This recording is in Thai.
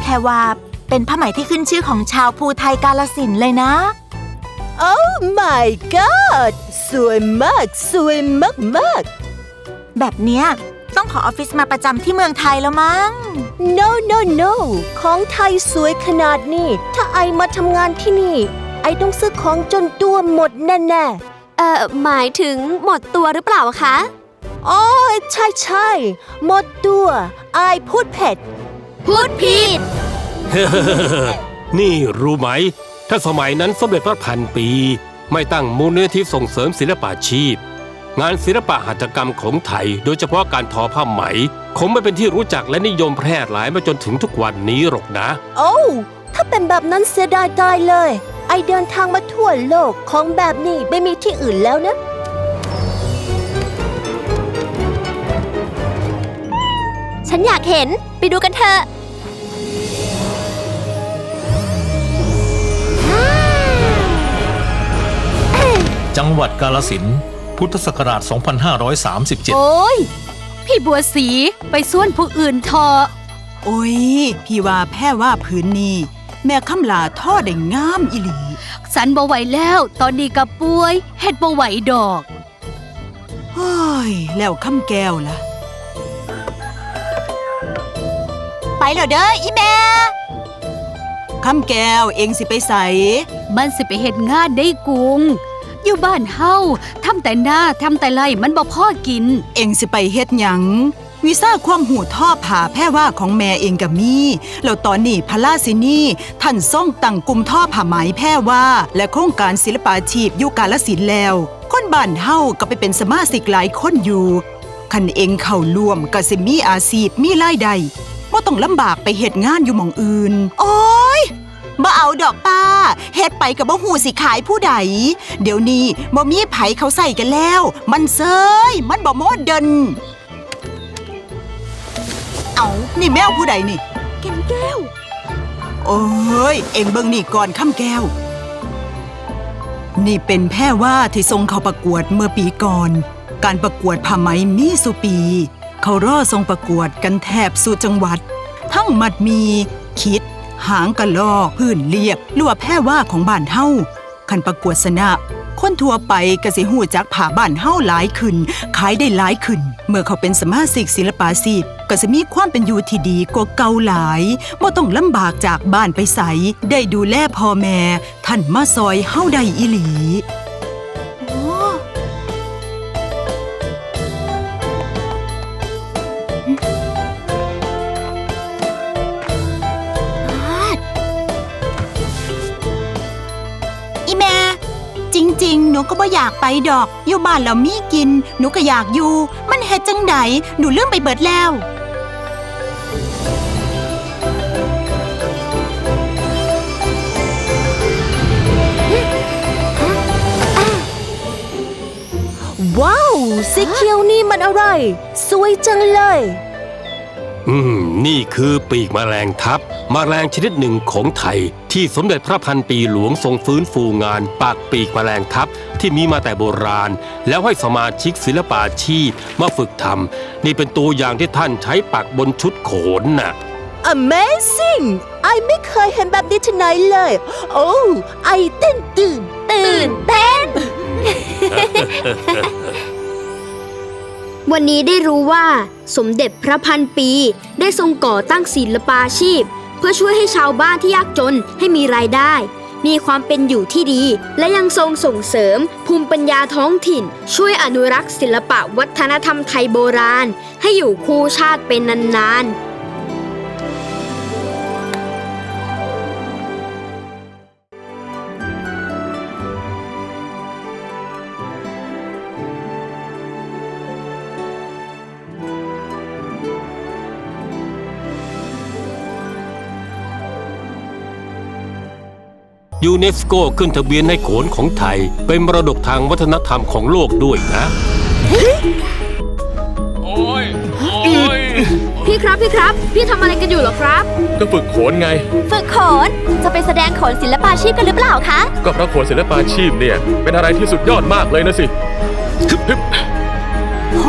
แพรวา เป็นผ้าไหมที่ขึ้นชื่อของชาวภูไทยกาลสินธุ์เลยนะ Oh my god สวยมาก สวยมากมากแบบเนี้ยต้องขอออฟฟิศมาประจำที่เมืองไทยแล้วมั้งๆ no no no ของไทยสวยขนาดนี้ ถ้าไอมาทำงานที่นี่ ไอต้องซื้อของจนตัวหมดแน่เอ่อหมายถึงหมดตัวหรือเปล่าคะๆอ๋อใช่ใช่หมดตัว ไอพูดเผ็ด พูดผิด นี่รู้ไหม ถ้าสมัยนั้นสมเด็จพระพันปี ไม่ตั้งมูลนิธิส่งเสริมศิลปาชีพ งานศิลปะหัตถกรรมของไทย โดยเฉพาะการทอผ้าไหม คงไม่เป็นที่รู้จักและนิยมแพร่หลายมาจนถึงทุกวันนี้หรอกนะ โอ้วถ้าเป็นแบบนั้นเสียดายตายเลย ไอเดินทางมาทั่วโลกของแบบนี้ไม่มีที่อื่นแล้วนะ ฉันอยากเห็น ไปดูกันเถอะ จังหวัดกาลสินธุ์พุทธศักราช 2537 โอ้ย พี่บัวสีไปส่วนผู้อื่นทอโอ้ย พี่ว่าแพ้ว่าผืนนี้แม่คำลาท่อได้งามอิหลี สันบ่ไหวแล้ว ตอนนี้กับป่วยเฮ็ดบ่ไหวดอกโอ้ย แล้วคำแก้วล่ะ ไปแล้วเด้ออีแม่คำแก้วเองสิไปใส มันสิไปเฮ็ดงานได้กุง อยู่บ้านเฮาทำแต่หน้าทำแต่ไรมันบ่พอกิน เองสิไปเฮ็ดหยังวิซ่าความหูท่อผ่าแพ้ว่าของแม่เองกับมีแล้วตอนนี้พระราชินีท่านส่งตั้งกลุ่มท่อผ้าไหมแพ้ว่า และโครงการศิลปาชีพอยู่กาลสินธุ์แล้ว คนบ้านเฮาก็ไปเป็นสมาชิกหลายคนอยู่คันเองเข้าร่วมก็สิมีอาชีพมีรายได้บ่ต้องลำบากไปเฮ็ดงานอยู่หม่องอื่น โอ้ยบ่เอาดอกป้า เฮ็ดไปกับบ่หูสิขายผู้ใด เดี๋ยวนี้บ่มีไผเขาใส่กันแล้ว มันเซยมันบ่โมเดิน เอานี่แมวผู้ใดนี่ แก้วแก้ว โอ้ย เอ็งเบิ่งนี่ก่อนข้ามแก้ว นี่เป็นแพ่ว่าที่ทรงเข้าประกวดเมื่อปีก่อน การประกวดผ้าไหมมีสุปี เขารอทรงประกวดกันแทบสู่จังหวัด ทั้งมัดมี คิด หางกะลอกพื้นเรียบหรือว่าแพ่ว่าของบ้านเฮาคันประกวดสนะคนทั่วไปก็สิหูจักผ่าบ้านเฮาหลายขึ้น ขายได้หลายขึ้น เมื่อเขาเป็นสมาชิกศิลปาชีพก็จะมีความเป็นอยู่ที่ดีกว่าเก่าหลายบ่ต้องลำบากจากบ้านไปใสได้ดูแลพ่อแม่ ท่านมาซอยเฮาได้อีหลี ริง หนูก็บ่อยากไปดอก อยู่บ้านเรามีกิน หนูก็อยากอยู่ มันเฮ็ดจังไดหนูลืมไปเบิดแล้ว ว้าวสีเขียวนี่มันอะไร สวยจังเลย อืม นี่คือปีกแมลงทับแมลงชนิดหนึ่งของไทย ที่สมเด็จพระพันปีหลวงทรงฟื้นฟูงานปากปีกแมลงทับที่มีมาแต่โบราณ แล้วให้สมาชิกศิลปาชีพมาฝึกทำนี่เป็นตัวอย่างที่ท่านใช้ปักบนชุดโขนน่ะ Amazing ไอไม่เคยเห็นแบบนี้ที่ไหนเลย โอ้ไอเต้นตื่น วันนี้ได้รู้ว่า สมเด็จพระพันปี ได้ทรงก่อตั้งศิลปาชีพ เพื่อช่วยให้ชาวบ้านที่ยากจนให้มีรายได้ มีความเป็นอยู่ที่ดี และยังทรงส่งเสริม ภูมิปัญญาท้องถิ่น ช่วยอนุรักษ์ศิลปะวัฒนธรรมไทยโบราณ ให้อยู่คู่ชาติเป็นนานๆ ยูเนสโกขึ้นทะเบียนให้โขนของไทย เป็นมรดกทางวัฒนธรรมของโลกด้วยนะพี่ครับพี่ครับ พี่ทำอะไรกันอยู่เหรอครับ ก็ฝึกโขนไง ฝึกโขน จะไปแสดงโขนศิลปาชีพกันหรือเปล่าคะ ก็เพราะโขนศิลปาชีพเนี่ย เป็นอะไรที่สุดยอดมากเลยนะสิฮึบฮึบโห